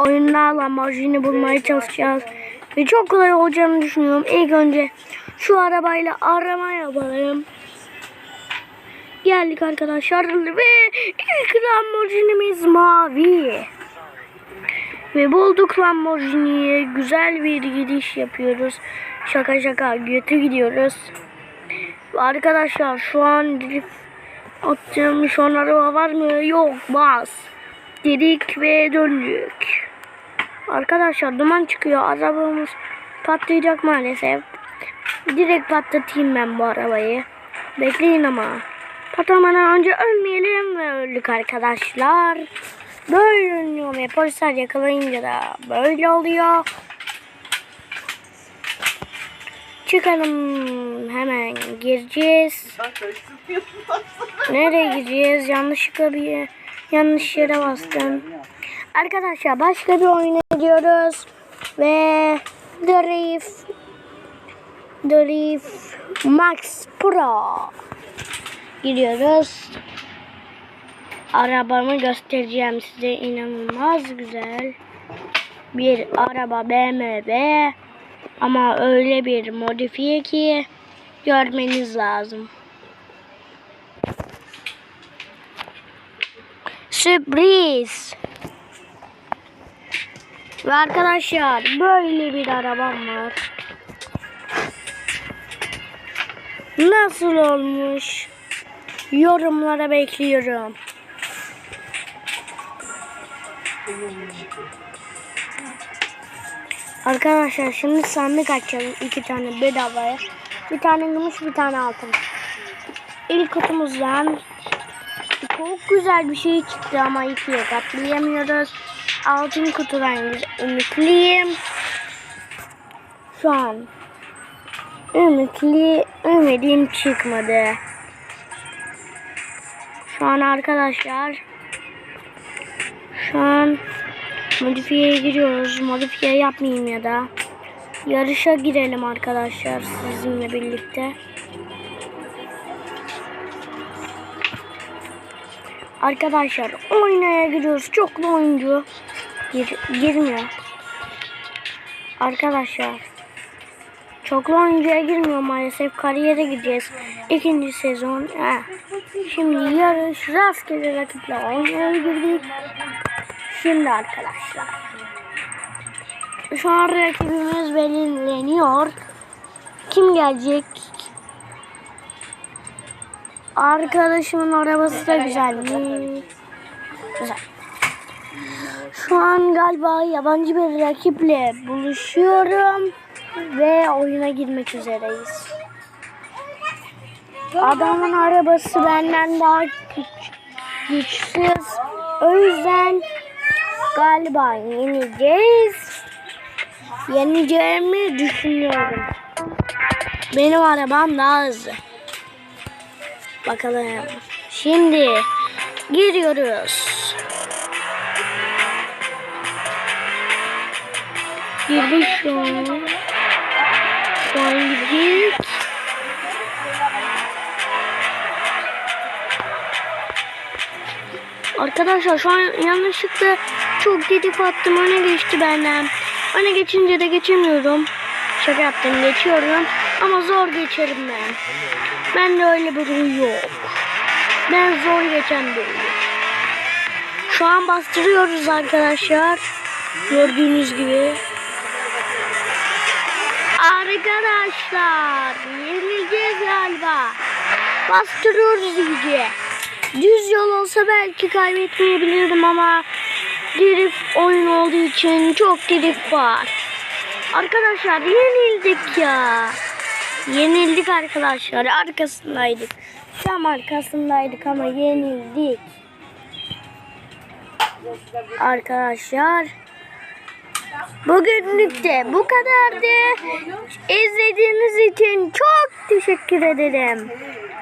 oyunda Lamborghini bulmaya çalışacağız. Ve çok kolay olacağını düşünüyorum. İlk önce şu arabayla arama yapalım. Geldik arkadaşlar ve ilk Lamborghini'miz mavi. Ve bulduk Lamborghini'ye güzel bir gidiş yapıyoruz. Şaka şaka götü gidiyoruz. Arkadaşlar şu an attığım şu an araba var mı? Yok bas. Dedik ve döndük. Arkadaşlar duman çıkıyor. Arabamız patlayacak maalesef. Direkt patlatayım ben bu arabayı. Bekleyin ama. Patlamadan önce ölmeyelim ve öldük arkadaşlar. Böyle oluyor ve polisler yakalayınca da böyle oluyor. Çıkalım hemen gireceğiz. Nereye gideceğiz? Yanlışlıkla bir yanlış yere bastım. Arkadaşlar başka bir oyuna gidiyoruz ve Drift Drift Max Pro gidiyoruz. Arabamı göstereceğim size inanılmaz güzel bir araba BMW ama öyle bir modifiye ki görmeniz lazım. Sürpriz. Ve arkadaşlar böyle bir arabam var. Nasıl olmuş? Yorumlara bekliyorum. Arkadaşlar şimdi sandık açalım. iki tane bedavaya. Bir tane gümüş bir tane altın. İlk kutumuzdan çok güzel bir şey çıktı ama ikiye katlayamıyoruz. Altın kutudan ümitliyim. Şu an ümitli, ümidim çıkmadı. Şu an arkadaşlar şu an modifiyeye giriyoruz. Modifiye yapmayayım ya da yarışa girelim arkadaşlar sizinle birlikte. Arkadaşlar oynaya giriyoruz. Çoklu oyuncu gir, girmiyor. Arkadaşlar çoklu oyuncuya girmiyor maalesef. Kariyere gideceğiz. İkinci sezon. He. Şimdi yarış rastgele rakiple oynaya girdik. Şimdi arkadaşlar. Şu an rakibimiz belirleniyor. Kim gelecek? Arkadaşımın arabası da güzel? Güzel. Şu an galiba yabancı bir rakiple buluşuyorum ve oyuna girmek üzereyiz. Adamın arabası benden daha güç, güçsüz. O yüzden galiba yeneceğiz. Yeneceğimi düşünüyorum. Benim arabam daha hızlı. Bakalım. Şimdi giriyoruz. Girdik şu an. Şu an girdik. Arkadaşlar şu an yanlışlıkla çok gidip attım. Öne geçti benden. Öne geçince de geçemiyorum. Şaka yaptım geçiyorum. Ama zor geçerim ben. Ben de öyle bir huy yok. Ben zor geçen biriyim. Şu an bastırıyoruz arkadaşlar. Gördüğünüz gibi. Arkadaşlar yenileceğiz galiba. Bastırıyoruz iyice. Düz yol olsa belki kaybetmeyebilirdim ama drift oyun olduğu için çok drift var. Arkadaşlar yenildik ya. Yenildik arkadaşlar. Arkasındaydık. Tam arkasındaydık ama yenildik. Arkadaşlar. Bugünlük de bu kadardı. İzlediğiniz için çok teşekkür ederim.